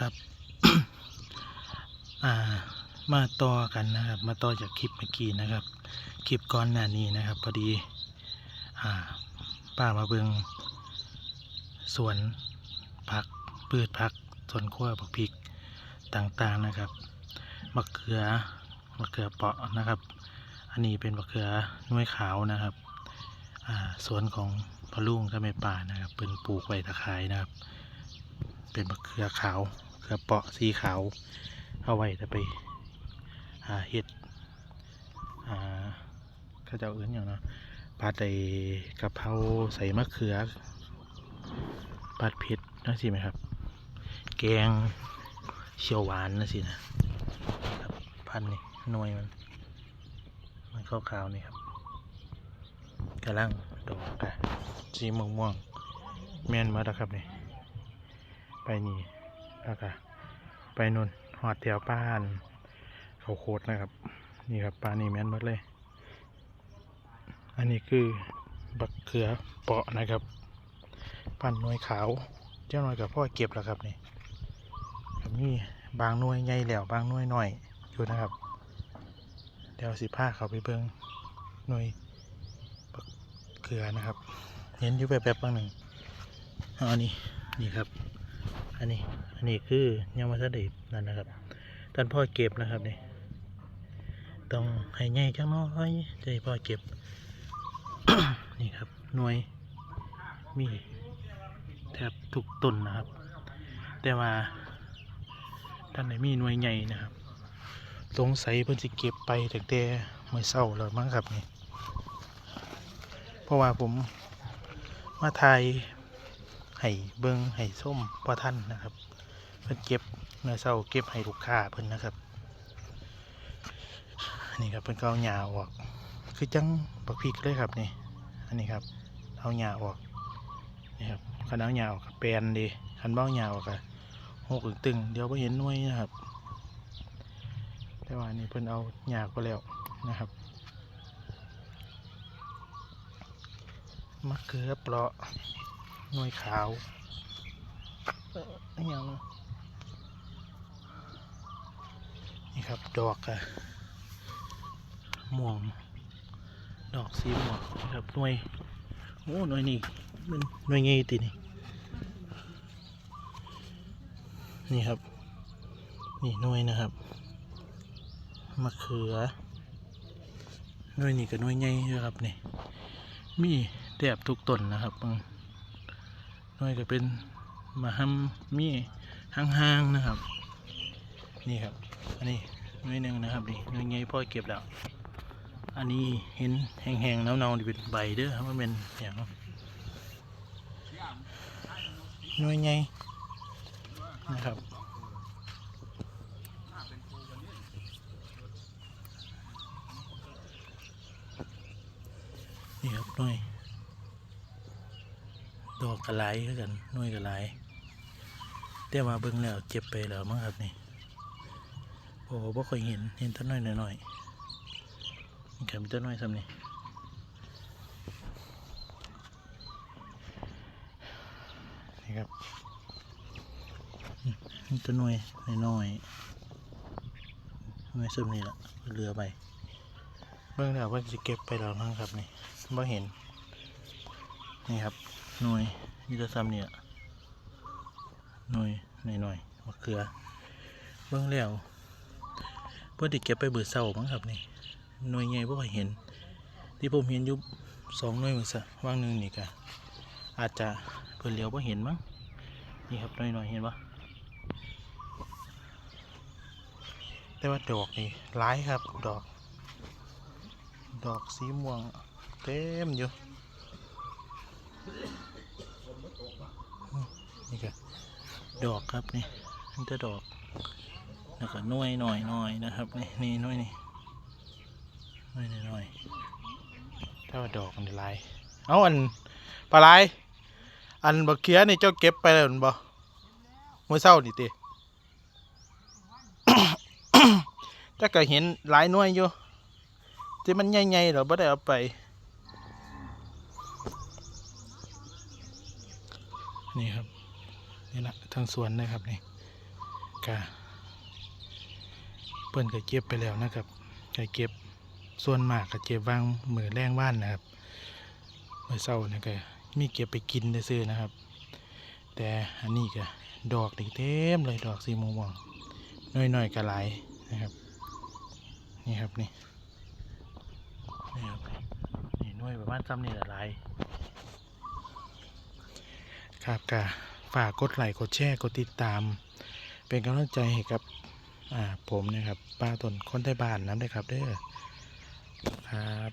ครับมาต่อกันนะครับ มาต่อจากคลิปเมื่อกี้นะครับ คลิปก่อนหน้านี้นะครับ พอดีอป้ามาเบิงสวนผักพืชผักสวนครัวผักพริกต่างๆนะครับมะเขือมะเขือเปาะนะครับ อันนี้เป็นมะเขือหน้ยขาวนะครับสวนของพ่อลุงกับแม่ป่านะครับเป็นปลูกไว้ตะไคร้นะครับ เป็นมะเขือขาว เขือเปาะสีขาวเอาไว้จะไปหาเห็ดอ่าข้าเจ้าอื้นอย่างเนาะผัดไอ้กะเพราใส่มะเขือผัดเผ็ดนั่นสิไหมครับ แกงเขียวหวานนั่นสินะพันนี่หน่วยมันมันขาวๆนี่ครับกำลังดอกกะสีม่วงๆแม่นมาแล้วครับนี่ไปนี่ แล้วก็ไปนู่นหอดแถวป้านเขาโคตรนะครับ นี่ครับปลานี่แม่นหมดเลย อันนี้คือบักเขือเปาะนะครับปั้นหน่วยขาว เจ้าหน่วยกับพ่อเก็บแล้วครับนี่ครับนี่บางหน่วยใหญ่แล้วบางหน่วยน้อยอยู่นะครับเดี๋ยวสิผ้าเขาไปเบิ้งหน่วยบักเขือนะครับ เห็นอยู่แบบๆบางหนึ่งอันนี้นี่ครับ อันนี้ อันนี้คือยังมาสดินั่นนะครับท่านพ่อเก็บนะครับนี่ต้องให้ใหญ่จังน้อยจะให้พ่อเก็บ นี่ครับหน่วยมีแทบทุกต้นนะครับ แต่ว่าท่านไหนมีหน่วยใหญ่นะครับสงสัยเพิ่นสิเก็บไปแต่แต่เมื่อเช้าแล้วมั้งครับนี่เพราะว่าผมมาถ่าย ให้เบิงให้ส้มพอท่านนะครับ เพิ่นเก็บเนื้อเศร้าเก็บให้ลูกค้าเพิ่นนะครับนี่ครับเพิ่นก็เอาหญ้าออก คือจังบักพริกเลยครับนี่อันนี้ครับเอาหญ้าออกนี่ครับคันเอาหญ้าออกแปลนดีคันเบ้าหญ้าออกก็หกตึงเดี๋ยวไปเห็นหน่วยนะครับ แต่ว่านี่เพิ่นเอาหญ้าก็แล้วนะครับมะเขือเปราะ น่วยขาวเอ่อยังนี่ครับ ดอกอะม่วง ดอกสีม่วงครับหน่วยโอ้หน่วยนี่มันหน่วยไงตินี่นี่ครับ นี่หน่วยนะครับมะเขือหน่วยนี่กับหน่วยใหญ่ครับนี่มีแทบทุกต้นนะครับ น่อยก็เป็นมาฮัมมีห่างๆนะครับ นี่ครับ อันนี้หน่วยหนึ่งนะครับนี่หน่วยใหญ่พ่อเก็บแล้ว อันนี้เห็นแห้งๆเนาๆนี่เป็นใบเด้อครับมันเป็นอย่างหน่วยใหญ่นะครับนี่ครับหน่วย ดอกกระไหลคือกันน่วยกระไหลแต่ว่าเบิ่งแล้วเจ็บไปแล้วมั้งครับนี่โอ้บ่ค่อยเห็นเห็นต้นน้อยหน่อยๆนี่ครับมีต้นน้อยซ้ำนี่นี่ครับอืมมีแต้นน้อยน้อยๆน่วยซ้ำนี่ละเรือไปเบิ่งแล้วว่าจะเก็บไปแล้วมั้งครับนี่บ่เห็นนี่ครับ หน่วยนี่จะซ้ำเนี่ยหน่วยหน่อยหน่อยมะเขือเบิ่งแล้วเพื่อที่เก็บไปเบื่อเศร้ามั้งครับนี่หน่วยใหญ่บ่ค่อยเห็น ที่ผมเห็นยู่สองหน่วยมือซะว่างหนึ่งนี่กะอาจจะเพิ่นเลี้ยวบ่เห็นมั้งนี่ครับหน่อยหน่อยเห็นปะแต่ว่าดอกนี่หลายครับดอก ดอกสีม่วงเต็มอยู่ นี่ก็ ดอกครับนี่มันจะดอกแล้วก็น่วยหน่อยหน่อยนะครับนี่นี่น่วยนี่น่วยหน่อยๆถ้าว่าดอกมันลายเอาอันปลาไหลายอันบักเขียนี่เจ้าเก็บไปแล้วม่นบ่เมื่อเช้านี่ติแต่ก็เห็นหลายน่วยอยู่ที่มันใหญ่ๆเราไม่ได้เอาไป นี่ครับ นี่แหละทางสวนนะครับนี่กะเปิ้นก็เก็บไปแล้วนะครับก็เก็บส่วนมากก็เก็บวางมือแรงว่านนะครับมื้อเช้านี่ก็มีเก็บไปกินได้ซื่อนะครับ แต่อันนี้ก็ดอกนี่เต็มเลยดอกสีม่วงๆน้อยๆก็หลายนะครับ นี่ครับนี่นี่ครับนี่น่วยประมาณซ้ำนี่หลายครับกะ ฝากกดไลค์กดแชร์กดติดตาม เป็นกำลังใจให้กับผมนะครับป้าตนคนไทยบ้านน้ำได้ครับเด้อครับ